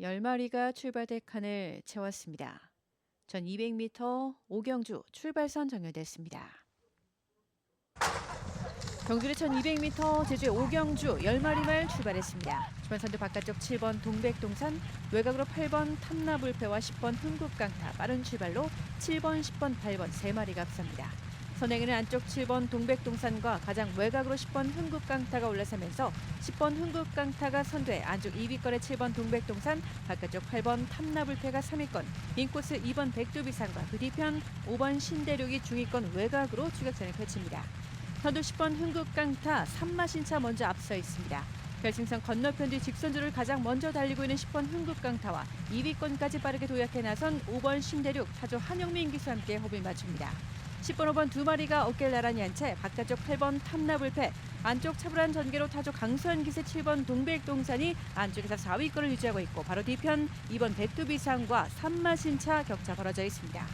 10마리가 출발대 칸을 채웠습니다. 전 200m 오경주 출발선 정렬됐습니다. 경주의 1200m 제주의 오경주 10마리 말 출발했습니다. 주변선두 바깥쪽 7번 동백동산, 외곽으로 8번 탐나불패와 10번 흥국강타 빠른 출발로 7번, 10번, 8번 3마리가 앞섭니다. 선행에는 안쪽 7번 동백동산과 가장 외곽으로 10번 흥국강타가 올라서면서 10번 흥국강타가 선두에 안쪽 2위권의 7번 동백동산, 바깥쪽 8번 탐나불패가 3위권, 인코스 2번 백두비산과 그 뒤편 5번 신대륙이 중위권 외곽으로 추격전을 펼칩니다. 선두 10번 흥국강타 삼마신차 먼저 앞서 있습니다. 결승선 건너편 뒤 직선주를 가장 먼저 달리고 있는 10번 흥국강타와 2위권까지 빠르게 도약해 나선 5번 신대륙 타조 한영민 기수와 함께 호흡을 맞춥니다. 10번, 5번 두 마리가 어깨를 나란히 한 채 바깥쪽 8번 탐나불패 안쪽 차분한 전개로 타조 강수현 기세 7번 동백동산이 안쪽에서 4위권을 유지하고 있고 바로 뒤편 2번 백두비상과 삼마신차 격차 벌어져 있습니다.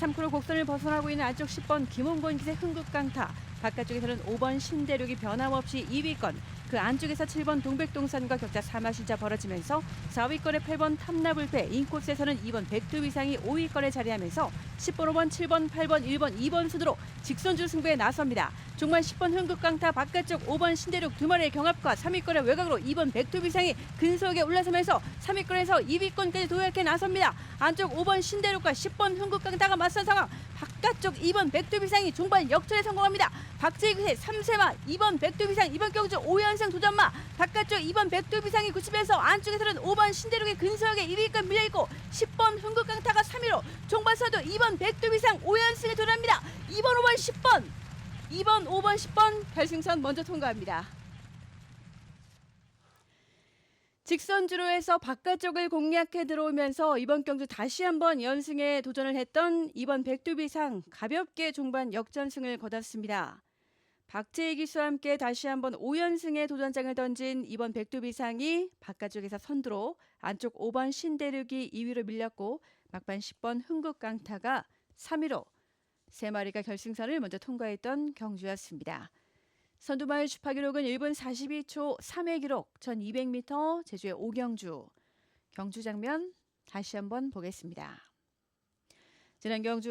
3km 곡선을 벗어나고 있는 안쪽 10번 김홍곤 기세 흥국강타 바깥쪽에서는 5번 신대륙이 변함없이 2위권 그 안쪽에서 7번 동백동산과 격차 3마신차 벌어지면서 4위권의 8번 탐나불패 인코스에서는 2번 백두비상이 5위권에 자리하면서 10번 5번 7번 8번 1번 2번 순으로 직선주 승부에 나섭니다. 종말 10번 흥국강타 바깥쪽 5번 신대륙 두 마리의 경합과 3위권의 외곽으로 2번 백두비상이 근소하게 올라서면서 3위권에서 2위권까지 도약해 나섭니다. 안쪽 5번 신대륙과 10번 흥국강타가 맞선 상황 바깥쪽 2번 백두비상이 종반 역전에 성공합니다. 박재규의 3세마 2번 백두비상 이번 경주 5연승 도전마 바깥쪽 2번 백두비상이 90에서 안쪽에서는 5번 신대륙이 근소하게 2위권 밀려있고 10번 흥국강타가 3위로 종반서도 2번 백두비상 5연승에 도전합니다. 2번 5번 10번 2번 5번 10번 결승선 먼저 통과합니다. 직선 주로 해서 바깥쪽을 공략해 들어오면서 이번 경주 다시 한번 연승에 도전을 했던 이번 백두비상 가볍게 종반 역전승을 거뒀습니다. 박재희 기수와 함께 다시 한번 5연승의 도전장을 던진 이번 백두비상이 바깥쪽에서 선두로 안쪽 5번 신대륙이 2위로 밀렸고 막판 10번 흥국강타가 3위로 세 마리가 결승선을 먼저 통과했던 경주였습니다. 선두마을 주파 기록은 1분 42초 3회 기록 1200m 제주의 오경주 경주 장면 다시 한번 보겠습니다. 지난 경주